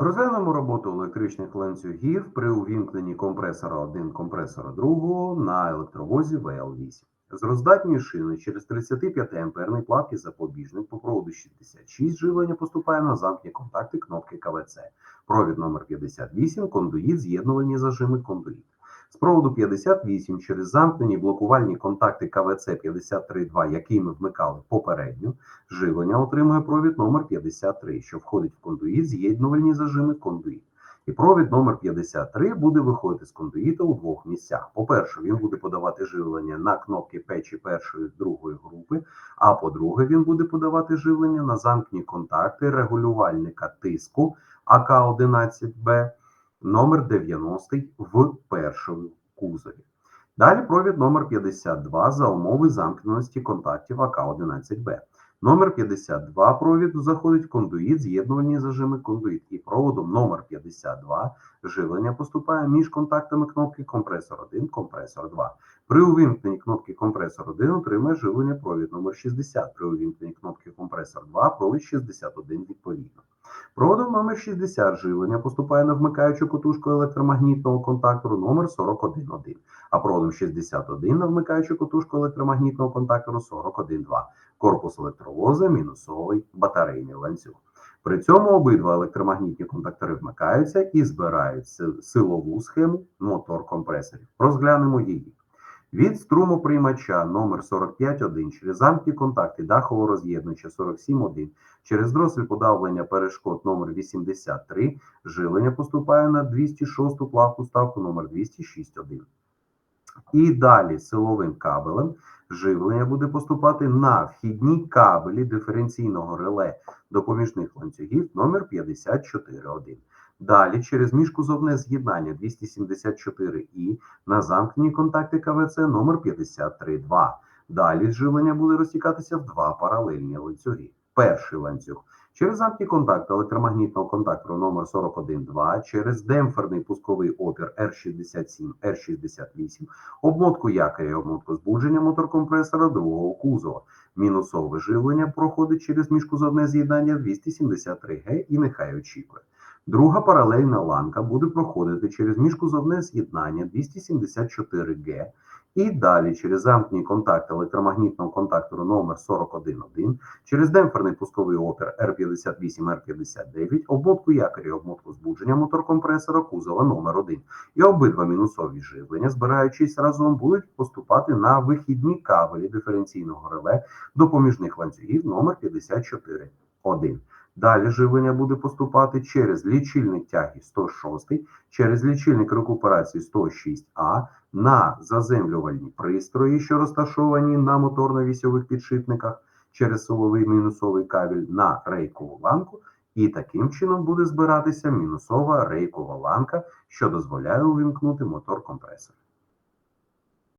Розглянемо роботу електричних ланцюгів при увімкненні компресора 1 компресора 2 на електровозі ВЛ8. З роздатньої шини через 35 амперний плавки запобіжник по проводу 66 живлення поступає на замкні контакти кнопки КВЦ. Провід номер 58 кондуїт з'єднувані зажими кондуїт. З проводу 58 через замкнені блокувальні контакти КВЦ 53.2, які ми вмикали попередньо, живлення отримує провід номер 53, що входить в кондуїт з'єднувальні зажими кондуїт. І провід номер 53 буде виходити з кондуїта у двох місцях. По-перше, він буде подавати живлення на кнопки печі першої другої групи, а по-друге, він буде подавати живлення на замкні контакти регулювальника тиску АК-11Б номер 90 в першому кузові. Далі провід номер 52 за умови замкненості контактів АК-11Б. Номер 52 провіду заходить кондуїт, з'єднувані зажими кондуїт. І проводом номер 52 живлення поступає між контактами кнопки компресор 1, компресор 2. При увімкненні кнопки компресор 1 отримає живлення провід номер 60. При увімкненні кнопки компресор 2 провід 61 відповідно. Проводом номер 60 живлення поступає на вмикаючу котушку електромагнітного контактору номер 41.1, а проводом 61 на вмикаючу котушку електромагнітного контактору 41.2. Корпус електровоза мінусовий батарейний ланцюг. При цьому обидва електромагнітні контактори вмикаються і збирають си- силову схему мотор компресорів. Розглянемо її. Від струмоприймача номер 45.1 через замкні контакти дахового роз'єднувача 47.1 через дросель подавлення перешкод номер 83 живлення поступає на 206 плавку ставку номер 206.1. І далі силовим кабелем живлення буде поступати на вхідні кабелі диференційного реле допоміжних ланцюгів номер 54.1. Далі через міжкузовне з'єднання 274І на замкнені контакти КВЦ номер 53.2. Далі живлення буде розтікатися в два паралельні ланцюги. Перший ланцюг через замкні контакти електромагнітного контактору номер 41.2, через демпферний пусковий опір R67, R68, обмотку якоря і обмотку збудження моторкомпресора другого кузова. Мінусове живлення проходить через міжкузовне з'єднання 273Г і нехай очікує. Друга паралельна ланка буде проходити через міжкузовне з'єднання 274Г і далі через замкнені контакти електромагнітного контактору номер 41.1, через демпферний пусковий опір R58, R59, обмотку якоря і обмотку збудження моторкомпресора кузова номер 1. І обидва мінусові живлення, збираючись разом, будуть поступати на вихідні кабелі диференційного реле допоміжних ланцюгів номер 54.1. Далі живлення буде поступати через лічильник тяги 106, через лічильник рекуперації 106А на заземлювальні пристрої, що розташовані на моторно-вісьових підшипниках, через силовий мінусовий кабель на рейкову ланку, і таким чином буде збиратися мінусова рейкова ланка, що дозволяє увімкнути мотор компресор.